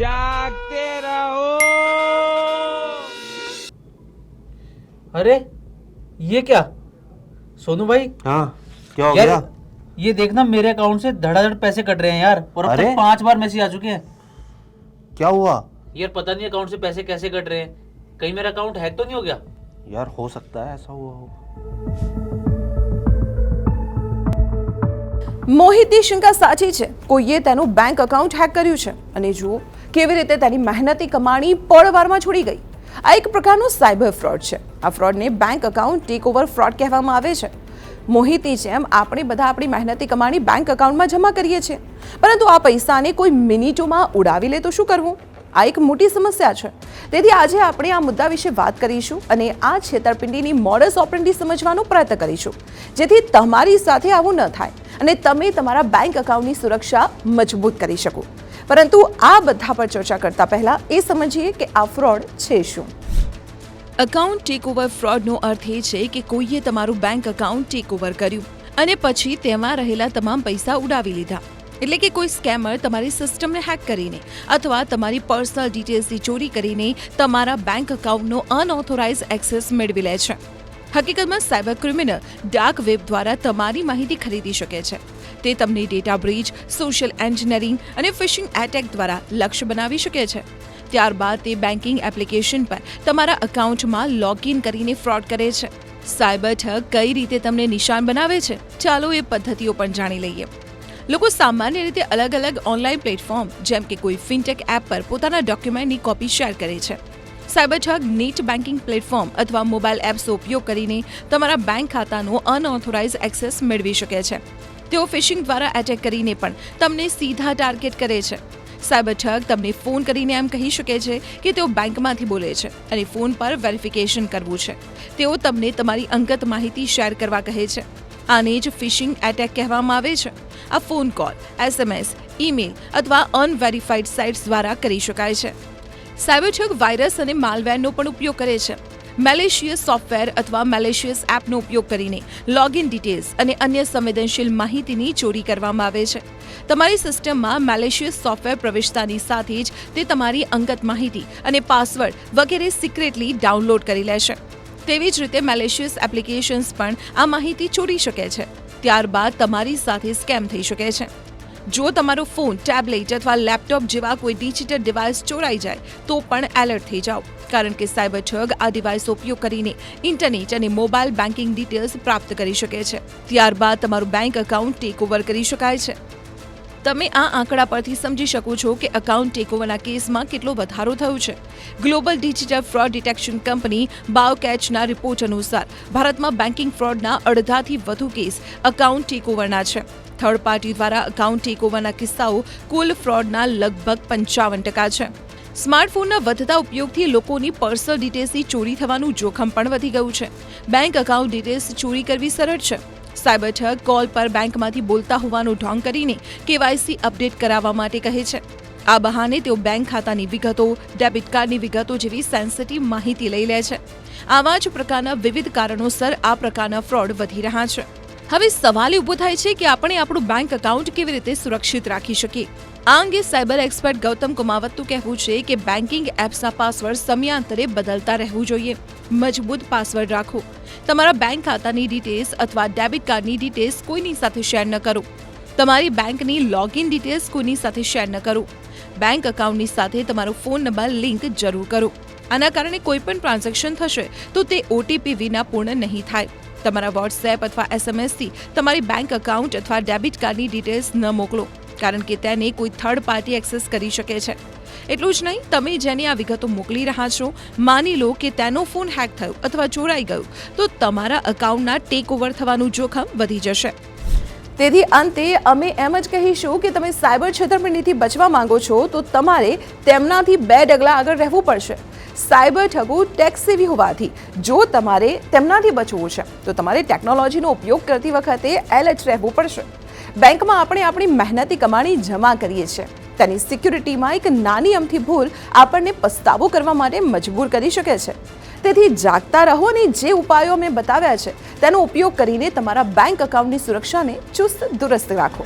जागते रहो। अरे ये क्या? सोनू भाई? हाँ क्या हो गया? ये देखना मेरे अकाउंट से धड़ाधड़ पैसे कट रहे हैं यार और अब अरे? तक पाँच बार मैसेज आ चुके हैं। क्या हुआ? यार पता नहीं अकाउंट से पैसे कैसे कट रहे हैं। कहीं मेरा अकाउंट हैक तो नहीं हो गया? यार हो सकता है ऐसा हुआ हो। મોહિતની શંકા સાચી છે. કોઈએ તેનું બેંક અકાઉન્ટ હેક કર્યું છે. અને જુઓ, કેવી રીતે તેની મહેનતી કમાણી પળવારમાં છોડી ગઈ. આ એક પ્રકારનો સાયબર ફ્રોડ છે. આ ફ્રોડને bank account take over fraud કહેવામાં આવે છે. મોહિતની જેમ આપણે બધા આપણી મહેનતી કમાણી બેંક અકાઉન્ટમાં જમા કરીએ છીએ. પરંતુ આ પૈસાને કોઈ મિનિટોમાં ઉડાવી લે તો શું કરવું? આ એક મોટી સમસ્યા છે. તેથી આજે આપણે આ મુદ્દા વિશે વાત કરીશું અને આ છેતરપિંડીની મોડસ ઓપરેન્ડી સમજવાનો પ્રયત્ન કરીશું. જેથી તમારી સાથે આવું ન થાય અને તમે તમારા બેંક અકાઉન્ટની સુરક્ષા મજબૂત કરી શકો. પરંતુ આ બધા પર ચર્ચા કરતા પહેલા એ સમજીએ કે આ ફ્રોડ છે શું? અકાઉન્ટ ટેક ઓવર ફ્રોડનો અર્થ એ છે કે કોઈએ તમારું બેંક ટેક ઓવર કર્યું અને પછી તેમાં રહેલા તમામ પૈસા ઉડાવી લીધા. એટલે કે કોઈ સ્કેમર તમારી સિસ્ટમને હેક કરીને અથવા તમારી પર્સનલ ડિટેલ્સની ચોરી કરીને તમારા બેંક એકાઉન્ટનો અનઓથોરાઇઝ એક્સેસ મેળવી લે છે. હકીકતમાં સાયબર ક્રિમિનલ ડાર્ક વેબ દ્વારા તમારી માહિતી ખરીદી શકે છે. તે તમને ડેટા બ્રીચ સોશિયલ એન્જિનિયરિંગ અને ફિશિંગ એટેક દ્વારા લક્ષ્ય બનાવી શકે છે. ત્યારબાદ તે બેન્કિંગ એપ્લિકેશન પર તમારા એકાઉન્ટમાં લોગિન કરીને ફ્રોડ કરે છે. સાયબર ઠગ કઈ રીતે તમને નિશાન બનાવે છે? ચાલો એ પદ્ધતિઓ પણ જાણી લઈએ. લોકો સામાન્ય રીતે અલગ અલગ ઓનલાઈન પ્લેટફોર્મ, જેમ કે કોઈ ફિનટેક એપ પર પોતાના ડોક્યુમેન્ટની કોપી શેર કરે છે. સાયબર ઠગ, નેટ બેન્કિંગ પ્લેટફોર્મ અથવા મોબાઈલ એપ્સનો ઉપયોગ કરીને તમારા બેંક ખાતાનો અનઓથોરાઇઝ એક્સેસ મેળવી શકે છે. તેઓ ફિશિંગ દ્વારા એટેક કરીને પણ તમને સીધા ટાર્ગેટ કરે છે. સાયબર ઠગ તમને ફોન કરીને એમ કહી શકે છે કે તેઓ બેંકમાંથી બોલે છે અને ફોન પર વેરિફિકેશન કરવું છે. તેઓ તમને તમારી અંગત માહિતી શેર કરવા કહે છે. આને જ ફિશિંગ એટેક કહેવામાં આવે છે. આ ફોન કોલ એસએમએસ ઈમેલ અથવા અનવેરિફાઈડ સાઇટ્સ દ્વારા કરી શકાય છે. સાયબર ઠગ વાયરસ અને માલવેરનો પણ ઉપયોગ કરે છે. મેલેશિયસ સોફ્ટવેર અથવા મેલેશિયસ એપનો ઉપયોગ કરીને લોગિન ડિટેલ્સ અને અન્ય સંવેદનશીલ માહિતીની ચોરી કરવામાં આવે છે. તમારી સિસ્ટમમાં મેલેશિયસ સોફ્ટવેર પ્રવેશતાની સાથે જ તે તમારી અંગત માહિતી અને પાસવર્ડ વગેરે સિક્રેટલી ડાઉનલોડ કરી લેશે. તેવી જ રીતે મેલેશિયસ એપ્લિકેશન્સ પણ આ માહિતી ચોરી શકે છે. ત્યારબાદ તમારી સાથે સ્કેમ થઈ શકે છે. જો તમારો ફોન ટેબ્લેટ અથવા લેપટોપ જેવા કોઈ ડિજિટલ ડિવાઇસ ચોરાઈ જાય, તો પણ એલર્ટ થઈ જાઓ. કારણ કે સાયબર ઠગ આ ડિવાઇસનો ઉપયોગ કરીને ઇન્ટરનેટ અને મોબાઈલ બેન્કિંગ ડિટેલ્સ પ્રાપ્ત કરી શકે છે. ત્યારબાદ તમારું બેંક એકાઉન્ટ ટેક ઓવર કરી શકાય છે. તમે આ આંકડા પરથી સમજી શકો છો કે અકાઉન્ટ ટેકઓવરના કેસમાં કેટલો વધારો થયો છે. Global digital fraud detection company બાયોકેચના report અનુસાર, ભારતમાં બેન્કિંગ ફ્રોડના અડધાથી વધુ કેસ અકાઉન્ટ ટેકઓવરના છે. થર્ડ પાર્ટી દ્વારા અકાઉન્ટ ટેકઓવરના કિસ્સાઓ કુલ ફ્રોડના લગભગ પંચાવન ટકા છે. સ્માર્ટફોનના વધતા ઉપયોગથી લોકોની પર્સનલ ડિટેલ્સની ચોરી થવાનું જોખમ પણ વધી ગયું છે. બેંક અકાઉન્ટ ડિટેલ્સ ચોરી કરવી સરળ છે. સાયબર ઠગ કોલ પર બેંકમાંથી બોલતા હોવાનું ઢોંગ કરીને કેવાયસી અપડેટ કરાવવા માટે કહે છે. આ બહાને તેઓ બેંક ખાતાની વિગતો, ડેબિટ કાર્ડની વિગતો જેવી સેન્સિટિવ માહિતી લઈ લે છે. આવા જ પ્રકારના વિવિધ કારણોસર આ પ્રકારના ફ્રોડ વધી રહ્યા છે. હવે સવાલ ઊભો થાય છે કે આપણે આપણું બેંક એકાઉન્ટ કેવી રીતે સુરક્ષિત રાખી શકીએ? આ અંગે સાયબર એક્સપર્ટ ગૌતમ કુમાવતનું કહેવું છે કે બેન્કિંગ એપ્સના પાસવર્ડ સમયાંતરે બદલતા રહેવું જોઈએ. મજબૂત પાસવર્ડ રાખો. તમારા બેંક ખાતાની ડિટેલ્સ અથવા ડેબિટ કાર્ડની ડિટેલ્સ કોઈની સાથે શેર ન કરો. તમારી બેંકની લોગિન ડિટેલ્સ કોઈની સાથે શેર ન કરો. બેંક એકાઉન્ટની સાથે તમારો ફોન નંબર લિંક જરૂર કરો. આના કારણે કોઈ પણ ટ્રાન્ઝેક્શન થશે તો તે ઓટીપી વિના પૂર્ણ નહીં થાય. તમારા વોટ્સએપ અથવા એસએમએસથી તમારી બેંક એકાઉન્ટ અથવા ડેબિટ કાર્ડની ડિટેલ્સ ન મોકલો, કારણ કે તેને કોઈ થર્ડ પાર્ટી એક્સેસ કરી શકે છે. એટલું જ નહીં, તમે જેને આ વિગતો મોકલી રહ્યા છો, માની લો કે તેનો ફોન હેક થયો અથવા ચોરાઈ ગયો, તો તમારા એકાઉન્ટના ટેક ઓવર થવાનું જોખમ વધી જશે. તેથી અંતે અમે એમ જ કહીશું કે તમે સાયબર છેતરપિંડીથી બચવા માંગો છો, તો તમારે તેમનાથી બે ડગલા આગળ રહેવું પડશે. સાયબર ઠગો ટેક્સ સેવી હોવાથી જો તમારે તેમનાથી બચવું છે, તો તમારે ટેકનોલોજીનો ઉપયોગ કરતી વખતે એલર્ટ રહેવું પડશે. બેંકમાં આપણે આપણી મહેનતી કમાણી જમા કરીએ છીએ. તેની સિક્યુરિટીમાં એક નાની અમથી ભૂલ આપણને પસ્તાવો કરવા માટે મજબૂર કરી શકે છે. તેથી જાગતા રહો અને જે ઉપાયો મેં બતાવ્યા છે, તેનો ઉપયોગ કરીને તમારા બેંક એકાઉન્ટની સુરક્ષાને ચુસ્ત, દુરસ્ત રાખો.